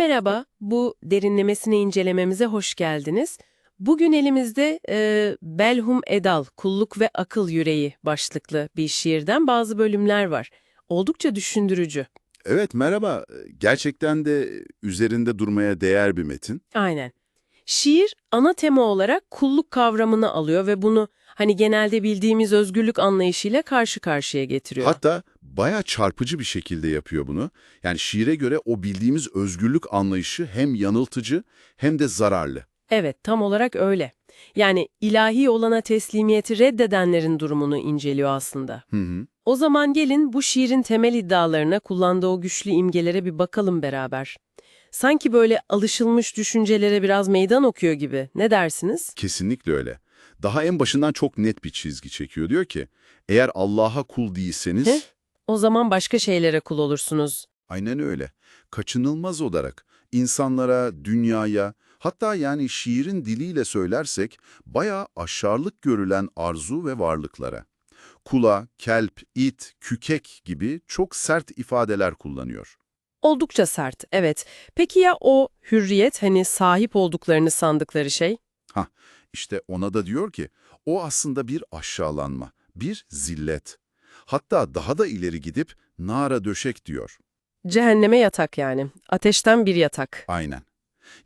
Merhaba, bu derinlemesine incelememize hoş geldiniz. Bugün elimizde e, Belhum Edal, Kulluk ve Akıl Yüreği başlıklı bir şiirden bazı bölümler var. Oldukça düşündürücü. Evet merhaba. Gerçekten de üzerinde durmaya değer bir metin. Aynen. Şiir ana tema olarak kulluk kavramını alıyor ve bunu hani genelde bildiğimiz özgürlük anlayışıyla karşı karşıya getiriyor. Hatta bayağı çarpıcı bir şekilde yapıyor bunu. Yani şiire göre o bildiğimiz özgürlük anlayışı hem yanıltıcı hem de zararlı. Evet, tam olarak öyle. Yani ilahi olana teslimiyeti reddedenlerin durumunu inceliyor aslında. Hı hı. O zaman gelin bu şiirin temel iddialarına kullandığı o güçlü imgelere bir bakalım beraber. Sanki böyle alışılmış düşüncelere biraz meydan okuyor gibi. Ne dersiniz? Kesinlikle öyle. Daha en başından çok net bir çizgi çekiyor. Diyor ki, eğer Allah'a kul değilseniz... Heh. O zaman başka şeylere kul olursunuz. Aynen öyle. Kaçınılmaz olarak insanlara, dünyaya, hatta yani şiirin diliyle söylersek bayağı aşağılık görülen arzu ve varlıklara. Kula, kelp, it, kükek gibi çok sert ifadeler kullanıyor. Oldukça sert, evet. Peki ya o hürriyet, hani sahip olduklarını sandıkları şey? İşte ona da diyor ki, o aslında bir aşağılanma, bir zillet. Hatta daha da ileri gidip nara döşek diyor. Cehenneme yatak yani. Ateşten bir yatak. Aynen.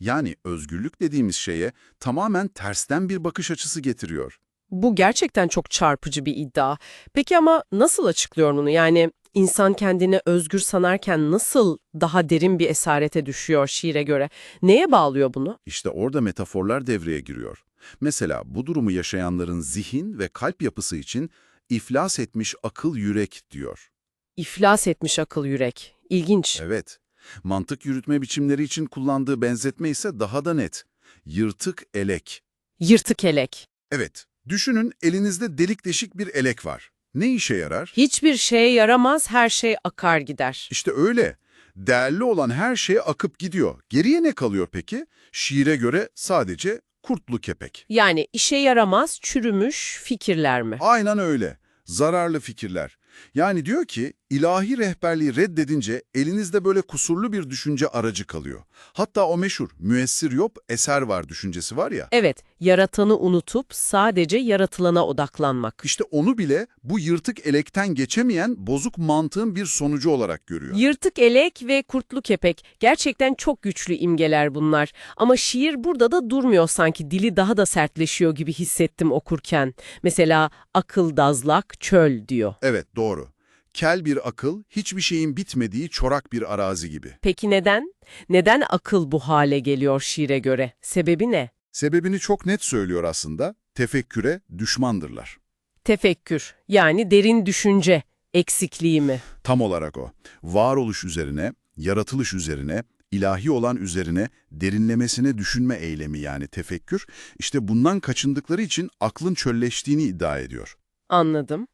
Yani özgürlük dediğimiz şeye tamamen tersten bir bakış açısı getiriyor. Bu gerçekten çok çarpıcı bir iddia. Peki ama nasıl açıklıyor bunu? Yani insan kendini özgür sanarken nasıl daha derin bir esarete düşüyor şiire göre? Neye bağlıyor bunu? İşte orada metaforlar devreye giriyor. Mesela bu durumu yaşayanların zihin ve kalp yapısı için iflas etmiş akıl yürek diyor. İflas etmiş akıl yürek. İlginç. Evet. Mantık yürütme biçimleri için kullandığı benzetme ise daha da net. Yırtık elek. Yırtık elek. Evet, düşünün elinizde delik deşik bir elek var. Ne işe yarar? Hiçbir şeye yaramaz, her şey akar gider. İşte öyle. Değerli olan her şey akıp gidiyor. Geriye ne kalıyor peki? Şiire göre sadece kurtlu kepek. Yani işe yaramaz, çürümüş fikirler mi? Aynen öyle. Zararlı fikirler. Yani diyor ki ilahi rehberliği reddedince elinizde böyle kusurlu bir düşünce aracı kalıyor. Hatta o meşhur müessir yok eser var düşüncesi var ya. Evet, yaratanı unutup sadece yaratılana odaklanmak. İşte onu bile bu yırtık elekten geçemeyen bozuk mantığın bir sonucu olarak görüyor. Yırtık elek ve kurtlu kepek gerçekten çok güçlü imgeler bunlar. Ama şiir burada da durmuyor sanki dili daha da sertleşiyor gibi hissettim okurken. Mesela akıl dazlak çöl diyor. Evet doğru. Kel bir akıl, hiçbir şeyin bitmediği çorak bir arazi gibi. Peki neden? Neden akıl bu hale geliyor şiire göre? Sebebi ne? Sebebini çok net söylüyor aslında, tefekküre düşmandırlar. Tefekkür yani derin düşünce eksikliği mi? Tam olarak o. Varoluş üzerine, yaratılış üzerine, ilahi olan üzerine derinlemesine düşünme eylemi yani tefekkür, işte bundan kaçındıkları için aklın çölleştiğini iddia ediyor. Anladım.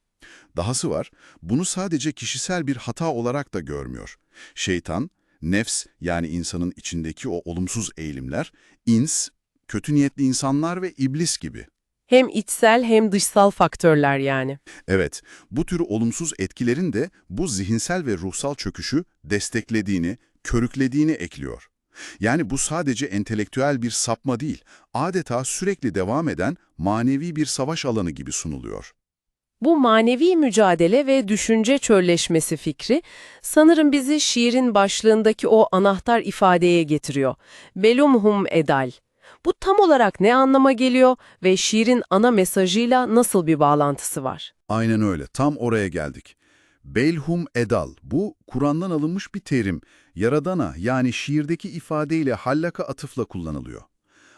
Dahası var, bunu sadece kişisel bir hata olarak da görmüyor. Şeytan, nefs yani insanın içindeki o olumsuz eğilimler, ins, kötü niyetli insanlar ve iblis gibi. Hem içsel hem dışsal faktörler yani. Evet, bu tür olumsuz etkilerin de bu zihinsel ve ruhsal çöküşü desteklediğini, körüklediğini ekliyor. Yani bu sadece entelektüel bir sapma değil, adeta sürekli devam eden manevi bir savaş alanı gibi sunuluyor. Bu manevi mücadele ve düşünce çölleşmesi fikri sanırım bizi şiirin başlığındaki o anahtar ifadeye getiriyor. Belumhum edal. Bu tam olarak ne anlama geliyor ve şiirin ana mesajıyla nasıl bir bağlantısı var? Aynen öyle, tam oraya geldik. Belhum edal, bu Kur'an'dan alınmış bir terim. Yaradana yani şiirdeki ifadeyle hallaka atıfla kullanılıyor.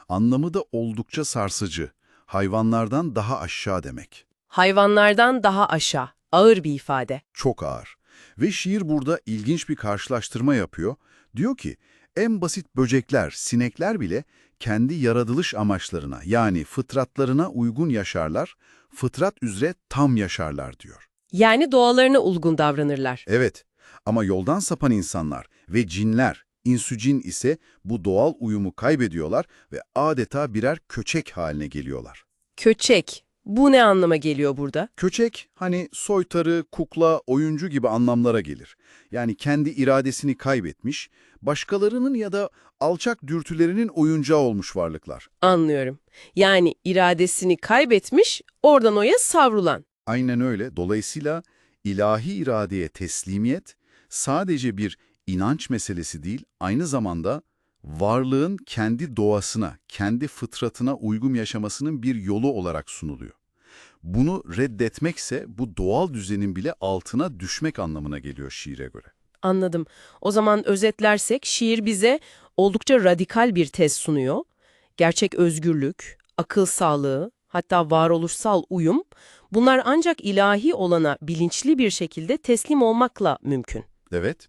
Anlamı da oldukça sarsıcı. Hayvanlardan daha aşağı demek. Hayvanlardan daha aşağı, ağır bir ifade. Çok ağır. Ve şiir burada ilginç bir karşılaştırma yapıyor. Diyor ki, en basit böcekler, sinekler bile kendi yaratılış amaçlarına yani fıtratlarına uygun yaşarlar, fıtrat üzere tam yaşarlar diyor. Yani doğalarına uygun davranırlar. Evet ama yoldan sapan insanlar ve cinler, insücin ise bu doğal uyumu kaybediyorlar ve adeta birer köçek haline geliyorlar. Köçek, Bu ne anlama geliyor burada? Köçek hani soytarı, kukla, oyuncu gibi anlamlara gelir. Yani kendi iradesini kaybetmiş, başkalarının ya da alçak dürtülerinin oyuncağı olmuş varlıklar. Anlıyorum. Yani iradesini kaybetmiş, oradan oya savrulan. Aynen öyle. Dolayısıyla ilahi iradeye teslimiyet sadece bir inanç meselesi değil, aynı zamanda varlığın kendi doğasına, kendi fıtratına uygun yaşamasının bir yolu olarak sunuluyor. Bunu reddetmekse bu doğal düzenin bile altına düşmek anlamına geliyor şiire göre. Anladım. O zaman özetlersek şiir bize oldukça radikal bir tez sunuyor. Gerçek özgürlük, akıl sağlığı, hatta varoluşsal uyum bunlar ancak ilahi olana bilinçli bir şekilde teslim olmakla mümkün. Evet,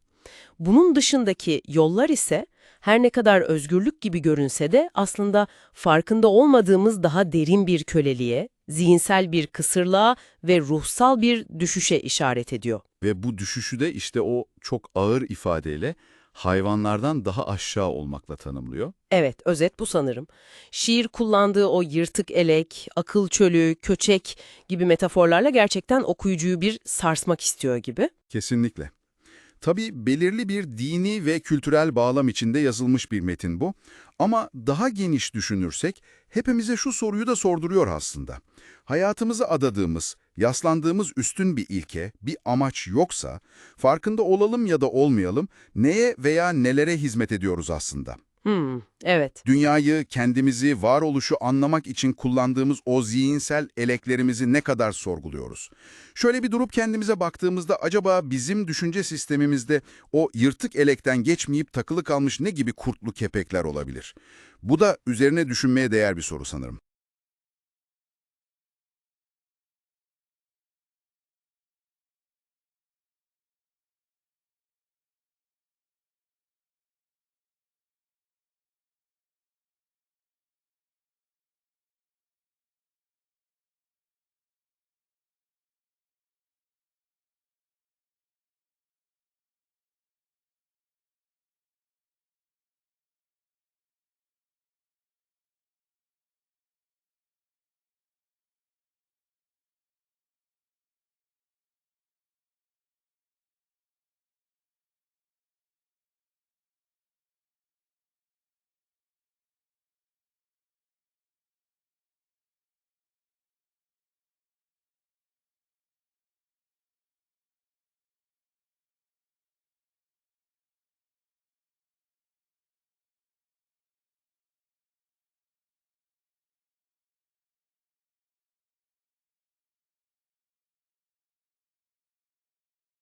Bunun dışındaki yollar ise her ne kadar özgürlük gibi görünse de aslında farkında olmadığımız daha derin bir köleliğe, zihinsel bir kısırlığa ve ruhsal bir düşüşe işaret ediyor. ve bu düşüşü de işte o çok ağır ifadeyle hayvanlardan daha aşağı olmakla tanımlıyor. Evet, özet bu sanırım. Şiir kullandığı o yırtık elek, akıl çölü, köçek gibi metaforlarla gerçekten okuyucuyu bir sarsmak istiyor gibi. Kesinlikle. Tabii belirli bir dini ve kültürel bağlam içinde yazılmış bir metin bu. Ama daha geniş düşünürsek hepimize şu soruyu da sorduruyor aslında. Hayatımızı adadığımız, yaslandığımız üstün bir ilke, bir amaç yoksa, farkında olalım ya da olmayalım, neye veya nelere hizmet ediyoruz aslında? Hmm, evet. Dünyayı, kendimizi, varoluşu anlamak için kullandığımız o zihinsel eleklerimizi ne kadar sorguluyoruz? Şöyle bir durup kendimize baktığımızda acaba bizim düşünce sistemimizde o yırtık elekten geçmeyip takılı kalmış ne gibi kurtlu kepekler olabilir? Bu da üzerine düşünmeye değer bir soru sanırım.